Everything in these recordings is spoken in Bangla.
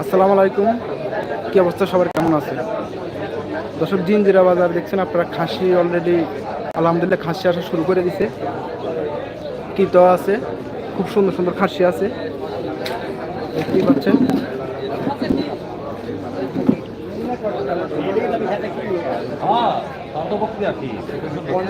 আসসালামু আলাইকুম। কি অবস্থা? সবার কেমন আছে? দর্শক, জিনজিরা বাজার দেখছেন আপনারা, খাসি অলরেডি আলহামদুলিল্লাহ খাসি আসা শুরু করে দিছে। কিতো আছে, খুব সুন্দর সুন্দর খাসি আছে। দেখতেই পাচ্ছেন। কয়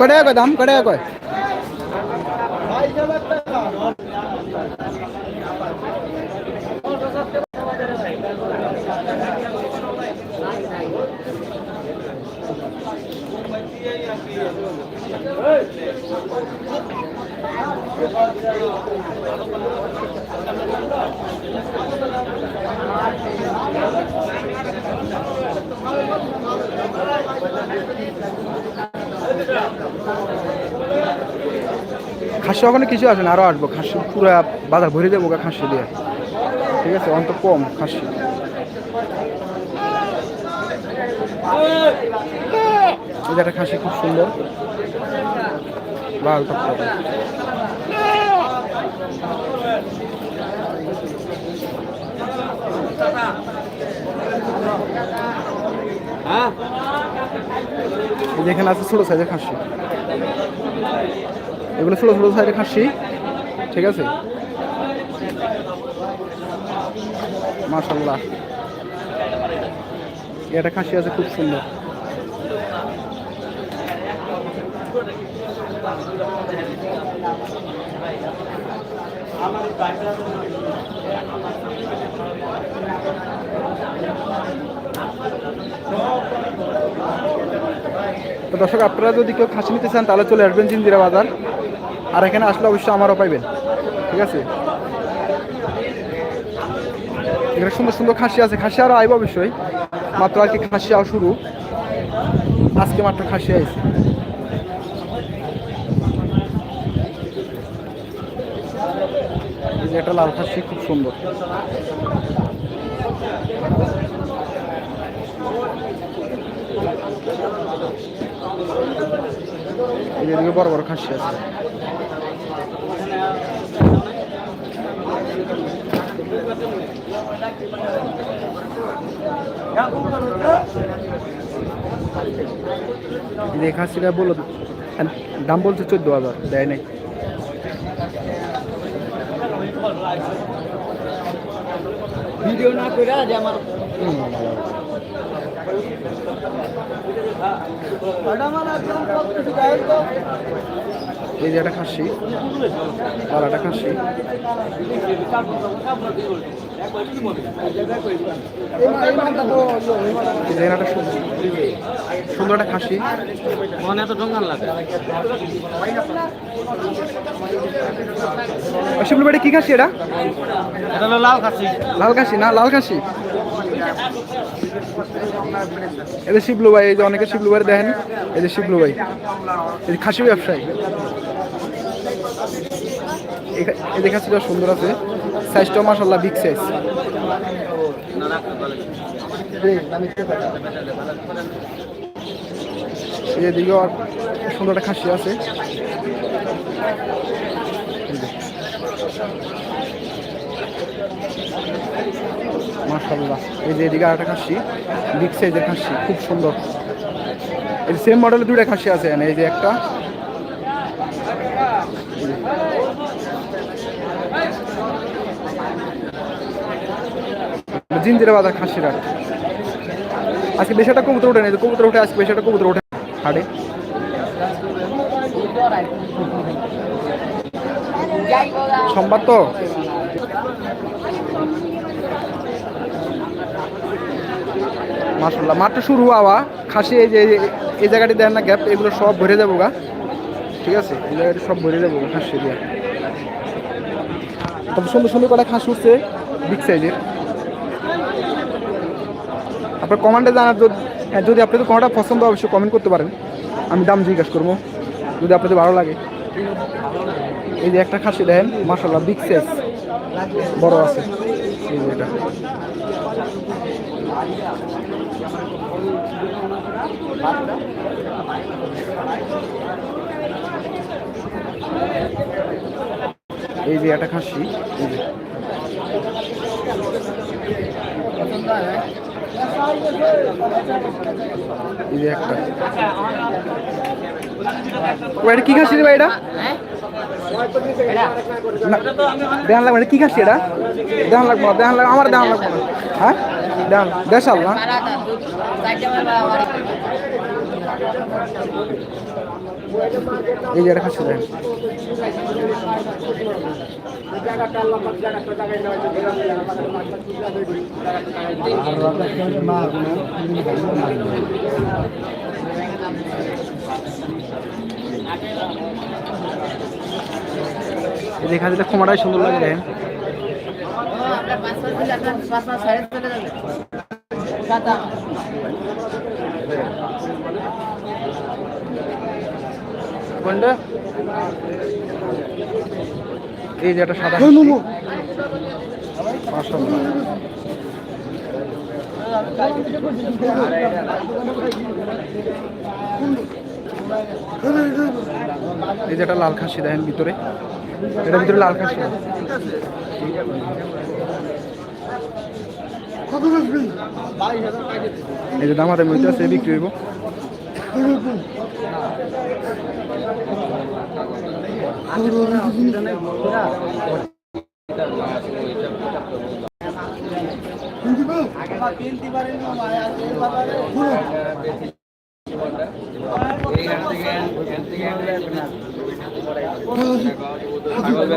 টাকা কয় দাম কয় টাকা কয় খাসি ওখানে কিছু আসে না আরও আসব। খাসি পুরো বাজার ভরে দেবো খাসি দিয়ে। ঠিক আছে অন্ত কম খাসি। খাসি খুব সুন্দর। এই যে এখানে আছে ছোটো সাইজের খাসি। এগুলো ছোটো ছোটো সাইজের খাসি, ঠিক আছে? মাশাল্লাহ এটা খাসি আছে খুব সুন্দর। তো দর্শক, আপনারা যদি কেউ খাসি নিতে চান, তাহলে চলে আসবেন জিন্দিরা বাজার। আর এখানে আসলে অবশ্যই আমারও পাইবেন। ঠিক আছে? এখানে সুন্দর সুন্দর খাসি আছে। খাসি আরও আইব অবশ্যই। মাত্র আর কি খাসি আও শুরু। আজকে মাত্র খাসি আইছে। যে একটা লাল খাসি খুব সুন্দর। এদিকে বড় বড় খাসি আছে। খাসিটা বলো দাম বলছে চোদ্দ হাজার, দেয় নাই। ভিডিও না করে যে আমার এই যে একটা খাসি খাসি। একটা সুন্দর। সুন্দর একটা খাসি। মনে এত ঢঙ্গান লাগে। শিবলু বাড়ি কি খাসি এটা? এটা লাল খাসি। লাল খাসি না? লাল খাসি? যে শিবলু ভাই এই যে অনেকে শিবলু ভাই দেখেন এই যে শিবলু ভাই এই খাসি ব্যবসায়ী। এই খা- এই যে সুন্দর আছে। সাইজটাও মাসাল্লাহ বিগ সাইজ আর সুন্দর একটা খাসি আছে। মাশাল্লাহ এই যে এদিকে আরেকটা খাসি বিগ সাইজের খাসি, খুব সুন্দর। এই সেম মডেলের দুইটা খাসি আছে এই যে একটা। জিঞ্জিরা বাজার খাসির আজকে বেশি একটা কবুতর ওঠে না কবুতর উঠে আজকে বেশি একটা কবুতর ওঠে। হাটে। সোমবার তো? মাসাল্লাহ মাত্র শুরু হওয়া খাসি এই যে, এই জায়গাটি দেন না, গ্যাপ, এগুলো সব ভরে যাব গা। ঠিক আছে? এই জায়গাটি সব ভরে যাব খাসি দিয়ে। তবে সুন্দর সুন্দর করে খাস উঠছে বিগ সাইজের আপনার কমেন্টে জানার হ্যাঁ, যদি আপনাদের কোনোটা পছন্দ অবশ্যই কমেন্ট করতে পারেন। আমি দাম জিজ্ঞাসা করব, যদি আপনাদের ভালো লাগে। এই যে একটা খাসি দেখেন মাসাল্লাহ বিগ সাইজ বড় আছে। এই যে এটা। এই যে একটা খাসি এই যে। একটা। কি খাসি রে ভাই এটা? না, দেখান লাগবে না, কি খাসি এটা? দেখান লাগবে না দেখান লাগবে আমার দেখান লাগবে না। হ্যাঁ? দেখান দেশাল না? এই একটা খাসি দেখেন এই যে খাসিটা খোমাটাই সুন্দর লাগে দেখেন এই যে একটা সাদা। এই যে একটা লাল খাসি দেখেন ভিতরে। এটার ভিতরে লাল খাসি। এই যে দামাতে মধ্যে আছে বিক্রি হইব।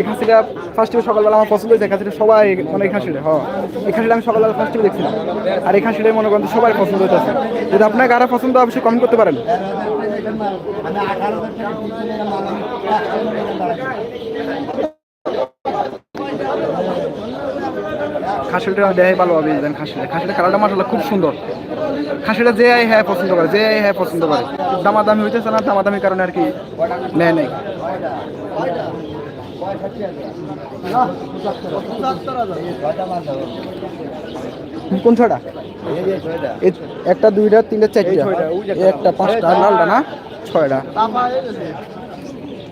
এই খাসিটা ফার্স্ট টাইম সকালবেলা আমার পছন্দ হয়েছে খাসিটা সবাই মানে এই খাসিটা হ্যাঁ। এই খাসিটা আমি সকালবেলা ফার্স্ট টাইম দেখছিলাম। আর এই খাসিটাই মনে করেন সবাই পছন্দ হইতেছে। যদি আপনার কারা পছন্দ অবশ্যই কমেন্ট করতে পারেন। খাসিটা দেখাই ভালো হবে দেন খাসিটা খাসিটা কালারটা মাসাল্লাহ খুব সুন্দর। খাসিটা যে আই হ্যাঁ পছন্দ করে, যে আই হ্যাঁ পছন্দ করে। দামাদামি হইতেছে না দামাদামি কারণে আর কি নেয় নেই। কোন ছয়টা? একটা দুইটা তিনটা চারটা। একটা পাঁচটা লালটা না? ছয়টা।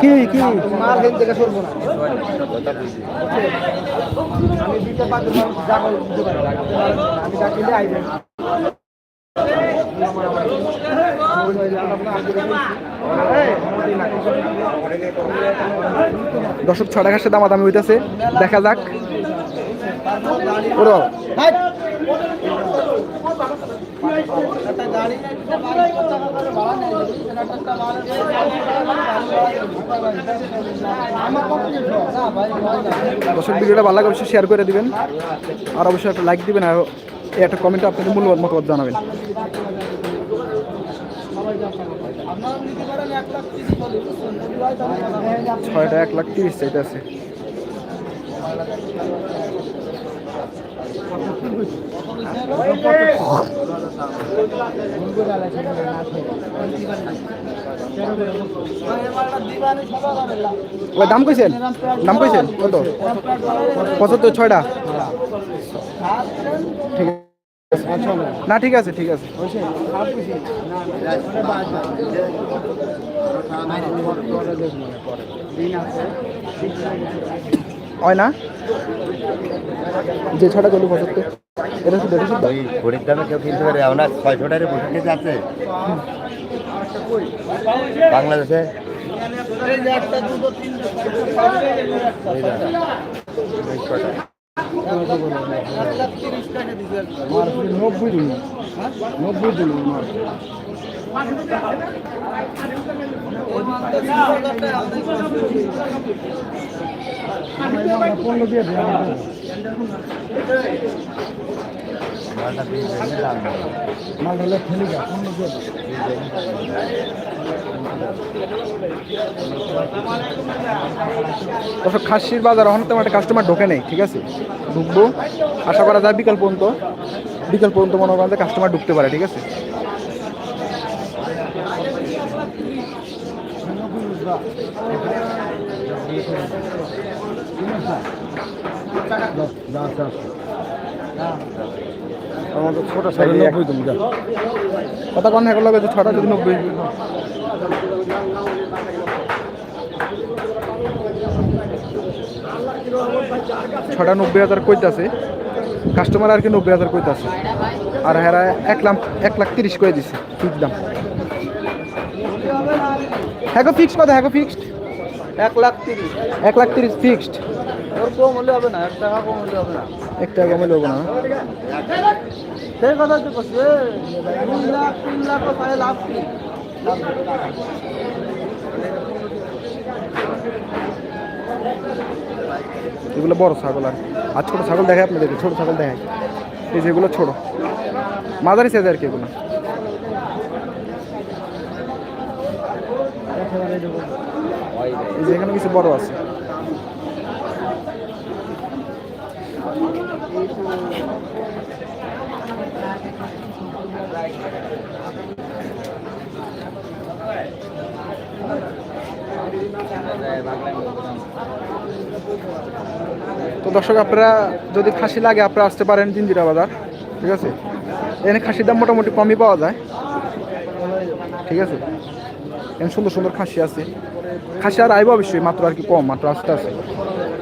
কি কি? মাল হেন থেকে সরবো না। আমি দিতে পারব না যা করে দিতে পারব আমি ডাকিলে আইবেন দর্শক ছটা ঘাসের দাম দামি হইতেছে। দেখা যাক। ওরো দর্শক ভিডিওটা ভালো লাগে অবশ্যই শেয়ার করে দিবেন। আর অবশ্যই একটা লাইক দিবেন আর একটা কমেন্টে আপনাদের মূল্যবান মতামত জানাবেন। ছয়টা এক লাখ তিরিশ চাইতে আছে। দাম কইছেন? দাম কইছেন? কত? পঁচাত্তর ছয়টা? ঠিক আছে। না ঠিক আছে ঠিক আছে। হয় না? যে ছটা গেল পঁচাত্তর এটা শুধু এটা শুধু? ঘড়ির দামে কেউ কিনতে পারে আমরা ছয়শো টাকার বসে খেতে আছে। বাংলাদেশে। নব্বই দিন নব্বই দিন। খাসির বাজার এখন তেমন একটা কাস্টমার ঢোকে নেই, ঠিক আছে? ঢুকবো, আশা করা যায় বিকাল পর্যন্ত বিকাল পর্যন্ত মনে করেন কাস্টমার ঢুকতে পারে, ঠিক আছে? আমাদের ছোট সাইজ নব্বই তুমি যা। কথা কন লাগে ছটা যদি নব্বই। ছটা নব্বই হাজার কইতাছে। কাস্টমার আর কি নব্বই হাজার কইতাছে। আর হ্যাঁ এক লাখ এক লাখ তিরিশ করে দিছে ঠিক দাম। হ্যাঁ ফিক্সড কথা হ্যাঁ ফিক্সড এক লাখ তিরিশ। এক লাখ তিরিশ ফিক্সড ওর কম হলে হবে না এক টাকা কম হলে হবে না। এক টাকা কমে লোক না। সেই কথা তো করছি দুই লাখ তিন লাখ তাহলে লাভ কি? এগুলো বড় ছাগল আর আর ছোট ছাগল দেখায় আপনাদেরকে ছোট ছাগল দেখায়। এই যেগুলো ছোট। মাঝারি সাইজ আর কি এগুলো। এখানে কিছু বড় আছে। তো দর্শক, আপনারা যদি খাসি লাগে, আপনারা আসতে পারেন জিঞ্জিরা বাজার, ঠিক আছে? এখানে খাসির দাম মোটামুটি কমই পাওয়া যায়। ঠিক আছে? এখানে সুন্দর সুন্দর খাসি আছে। খাসি আর আইব অবশ্যই, মাত্র আর কি কম, মাত্র আস্তে আছে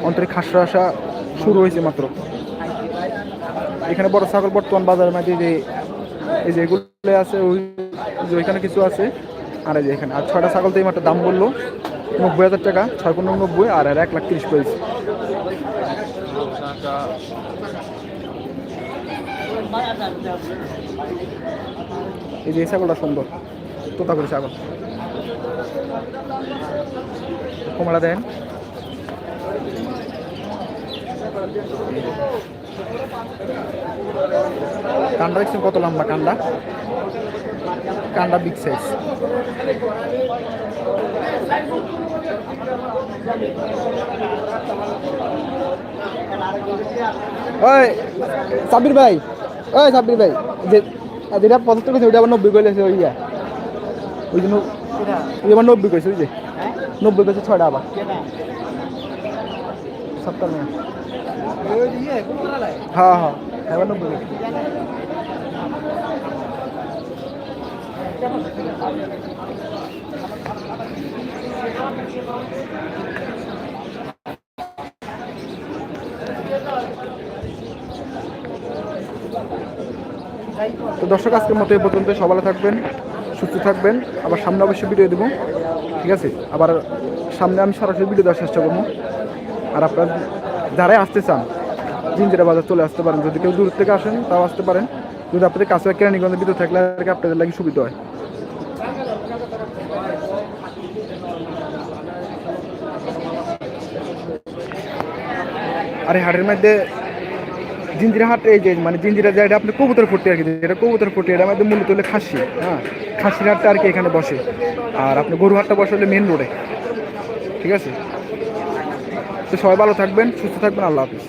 অন্তরে খাসা আসা শুরু হয়েছে মাত্র। এখানে বড় ছাগল বর্তমান বাজারের মধ্যে যে, এই যে এগুলো আছে, ওই যে ওইখানে কিছু আছে। আর এই যে এখানে, আর ছয়টা ছাগল তো এই মাত্র দাম বলল, নব্বই হাজার টাকা, ছয় পনেরো নব্বই, আর এক লাখ তিরিশ পেয়েছে এই যে ছাগলটা সুন্দর, তোতা করে ছাগল। কমলা দেন। কান্ডা দেখছেন কত লম্বা কান্ডা? কান্ডা বিগ সাইজ ওই সাবির ভাই, ওই সাবির ভাই, যে, যেটা পঁচাত্তর ওইটা আবার নব্বই কইলেছে ওই ইয়া ওই জন্য ওই নব্বই কইছে ওই নব্বই কইছে ছয়টা আবার। সত্তর মিনিট? হ্যাঁ হ্যাঁ এবার নব্বই কইছে। তো দর্শক, আজকের মতো এই পর্যন্ত সব থাকবেন। সুস্থ থাকবেন। আবার সামনে অবশ্যই ভিডিও দেবো। ঠিক আছে? আবার সামনে আমি সরাসরি ভিডিও দেওয়ার চেষ্টা করব। আর আপনার যারাই আসতে চান জিঞ্জিরা বাজার চলে আসতে পারেন। যদি কেউ দূর থেকে আসেন, তাও আসতে পারেন। যদি আপনাদের কাছে কেরানীগঞ্জের ভিতরে থাকলে আর কি আপনাদের লাগে সুবিধা হয়। আর হাটের মধ্যে জিঞ্জিরা হাট এই যে মানে জিঞ্জিরা যেটা আপনি কবুতর ফুটে আর কি, যেটা কবুতর ফুটে, এটা আমাদের মূলত হলে খাসি হ্যাঁ? খাসির হাটটা আর কি এখানে বসে। আর আপনি গরু হাটটা বসে হলে মেন রোডে। ঠিক আছে? তো সবাই ভালো থাকবেন, সুস্থ থাকবেন, আল্লাহ হাফিজ।